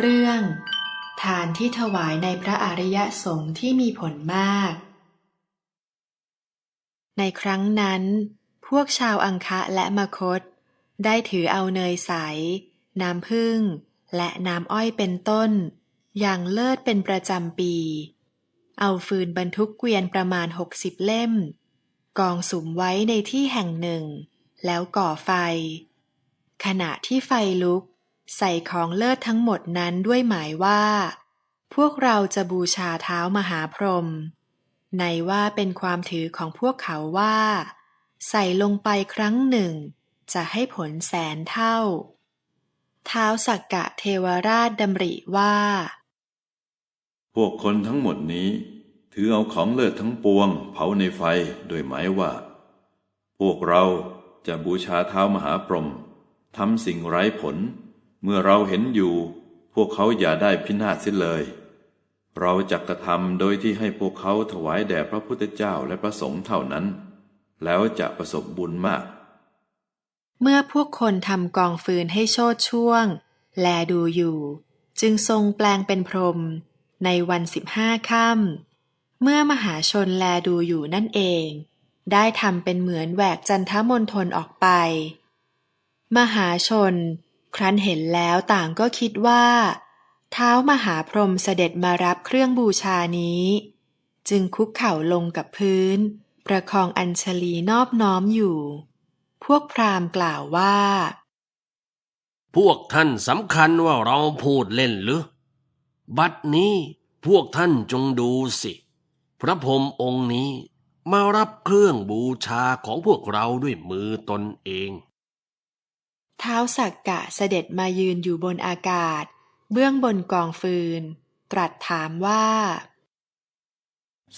เรื่อง ทานที่ถวายในพระอริยสงฆ์ที่มีผลมาก ในครั้งนั้น พวกชาวอังคะและมคต ได้ถือเอาเนยใส น้ำผึ้งและน้ำอ้อยเป็นต้น อย่างเลิศเป็นประจำปี เอาฟืนบรรทุกเกวียนประมาณหกสิบเล่ม กองสุมไว้ในที่แห่งหนึ่ง แล้วก่อไฟ ขณะที่ไฟลุก ใส่ของเลิศทั้งหมดนั้นด้วยหมายว่า พวกเราจะบูชาเท้ามหาพรหมในว่าเป็นความถือของพวกเขาว่า ใส่ลงไปครั้งหนึ่ง จะให้ผลแสนเท่า เท้าสักกะเทวราชดำริว่า พวกคนทั้งหมดนี้ ถือเอาของเลิศทั้งปวง เผาในไฟโดยหมายว่า พวกเราจะบูชาเท้ามหาพรหมทำสิ่งไร้ผล เมื่อเราเห็นอยู่ พวกเขาอย่าได้พินาศเสียเลย เราจะกระทำโดยที่ให้พวกเขาถวายแด่พระพุทธเจ้าและพระสงฆ์เท่านั้น แล้วจะประสบบุญมาก เมื่อพวกคนทำกองฟืนให้โชดช่วง แลดูอยู่ จึงทรงแปลงเป็นพรม ในวันสิบห้าค่ำเมื่อมหาชนแลดูอยู่นั่นเอง ได้ทำเป็นเหมือนแหวกจันทมณฑลออกไป มหาชน ครั้นเห็นแล้วต่างก็คิดว่า เท้ามหาพรหมเสด็จมารับเครื่องบูชานี้ จึงคุกเข่าลงกับพื้น ประคองอัญชลีนอบน้อมอยู่ พวกพราหมณ์กล่าวว่า พวกท่านสำคัญว่าเราพูดเล่นหรือ บัดนี้พวกท่านจงดูสิ พระพรหมองค์นี้มารับเครื่องบูชาของพวกเราด้วยมือตนเอง ท้าสักกะเสด็จมายืนอยู่บนอากาศ เบื้องบนกองฟืน ตรัสถามว่า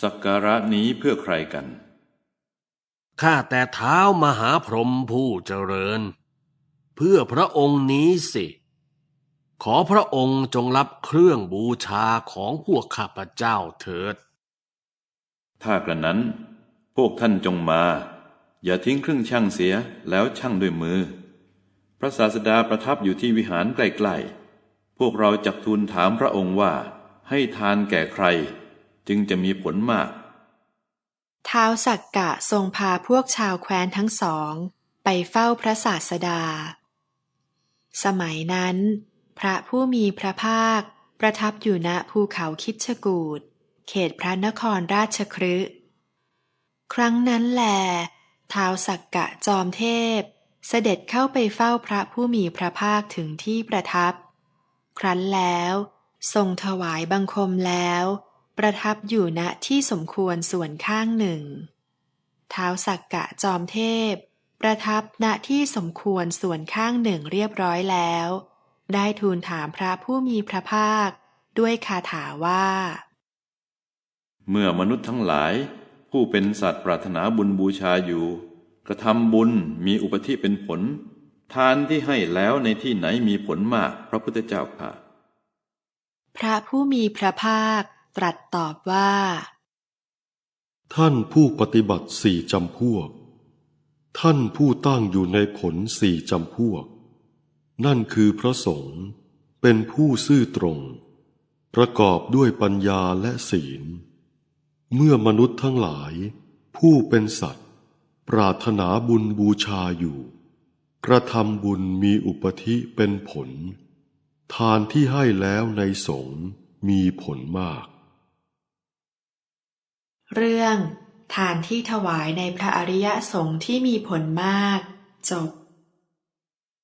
สักการะนี้เพื่อใครกัน ข้าแต่เท้ามหาพรหมผู้เจริญ เพื่อพระองค์นี้สิ ขอพระองค์จงรับเครื่องบูชาของพวกข้าพเจ้าเถิด ถ้ากระนั้น พวกท่านจงมา อย่าทิ้งเครื่องช่างเสียแล้วช่างด้วยมือ พระศาสดาประทับอยู่ที่วิหารใกล้ๆ พวกเราจักทูลถามพระองค์ว่า ให้ทานแก่ใคร จึงจะมีผลมาก ท้าวสักกะทรงพาพวกชาวแคว้นทั้งสอง ไปเฝ้าพระศาสดา สมัยนั้น พระผู้มีพระภาค ประทับอยู่ณภูเขาคิดชกูดเขตพระนครราชครืครั้งนั้นแหลท้าวสักกะจอมเทพ เสด็จเข้าไปเฝ้าพระผู้มีพระภาคถึงที่ประทับ ครั้นแล้วทรงถวายบังคมแล้ว ประทับอยู่ณที่สมควรส่วนข้างหนึ่งเท้าวสักกะจอมเทพ ประทับณที่สมควรส่วนข้างหนึ่งเรียบร้อยแล้ว ได้ทูลถามพระผู้มีพระภาค ด้วยคาถาว่า เมื่อมนุษย์ทั้งหลาย ผู้เป็นสัตว์ปรารถนาบุญบูชาอยู่ กระทำบุญมีอุปธิเป็นผล ทานที่ให้แล้วในที่ไหนมีผลมากพระพุทธเจ้าค่ะ พระผู้มีพระภาคตรัสตอบว่า ท่านผู้ปฏิบัติสี่จำพวก ท่านผู้ตั้งอยู่ในผลสี่จำพวก นั่นคือพระสงฆ์เป็นผู้ซื่อตรง ประกอบด้วยปัญญาและศีล เมื่อมนุษย์ทั้งหลาย ผู้เป็นสัตว์ ปรารถนาบุญบูชาอยู่ กระทำบุญมีอุปธิเป็นผล ทานที่ให้แล้วในสงฆ์มีผลมาก เรื่อง ทานที่ถวายในพระอริยสงฆ์ที่มีผลมาก จบ